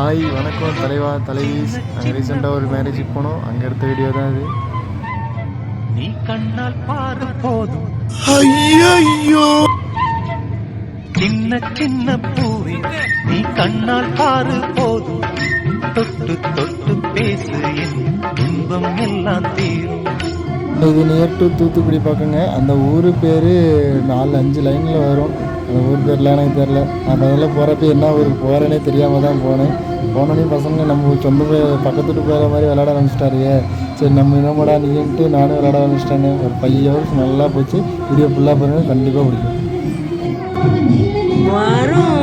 Hi வணக்கம். தலைவா தலைவீஸ். நாங்கள் ரீசெண்டாக ஒரு மேரேஜுக்கு போனோம். அங்கே எடுத்த வீடியோ தான் அது நீ கண்ணால் பாரு போதும். ஐயோ சின்ன சின்ன பூவே நீ கண்ணால் பாரு போதும். தொட்டு தொட்டு பேசு என் இன்பம் எல்லாம் தீரும். இது நியர் டு தூத்துக்குடி பக்கங்க. அந்த ஊர் பேர் நாலு அஞ்சு லைனில் வரும். அந்த ஊர் பேர்லாம் எனக்கு தெரில நான் முதல்ல போகிறப்ப என்ன ஊருக்கு போகிறேனே தெரியாமல் தான் போனேன். போனோடனே பசங்க நம்ம சொந்த பக்கத்துட்டு பக்கத்து போகிற மாதிரி விளையாட ஆரம்பிச்சிட்டாருங்க. சரி நம்ம என்னமாடா நீன்ட்டு நானும் விளையாட ஆரம்பிச்சிட்டேங்க. ஒரு ஃபைவ் ஹவர்ஸ் நல்லா போச்சு. வீடியோ ஃபுல்லாக பாருங்க கண்டிப்பாக பிடிக்கும். வரும்.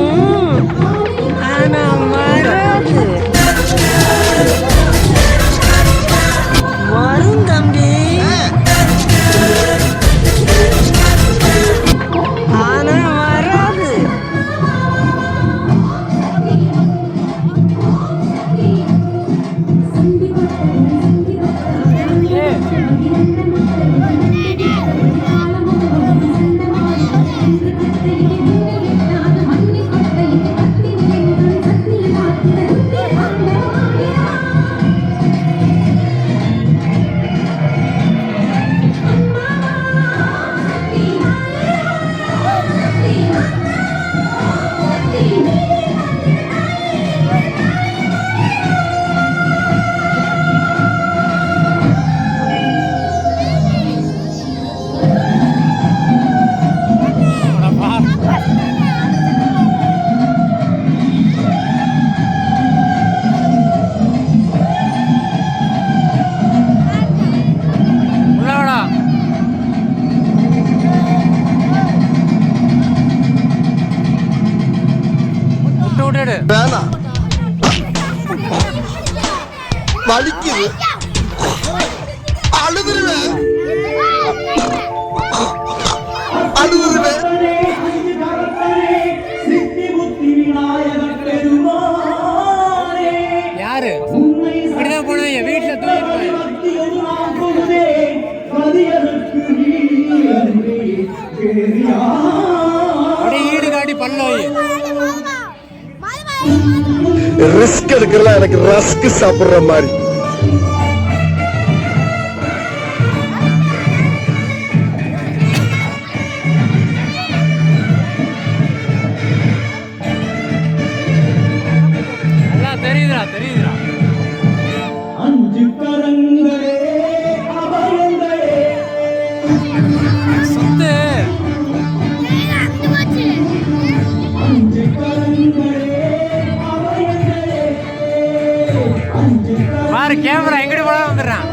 ஆனா Thank you. அழுதுருவேன் யாரு இப்படிதான் போனவங்க வீட்டுல தூங்கிட்டு ஈடு காட்டி பண்ணோய் ரிஸ்க் எடுக்கிறதா எனக்கு ரஸ்க் சாப்பிடுற மாதிரி. தெரியுதுடா தெரியுதுடா. பாரு கேமரா எங்கடி போல வந்துடுறான்.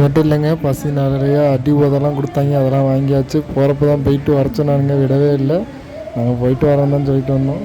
மட்டும் இல்லைங்க பசி நிறையா அடி உதெல்லாம் கொடுத்தாங்க அதெல்லாம் வாங்கியாச்சு. போகிறப்ப தான் போயிட்டு வர சொன்னானுங்க விடவே இல்லை. நாங்கள் போயிட்டு வரோம் தான் சொல்லிட்டு வந்தோம்.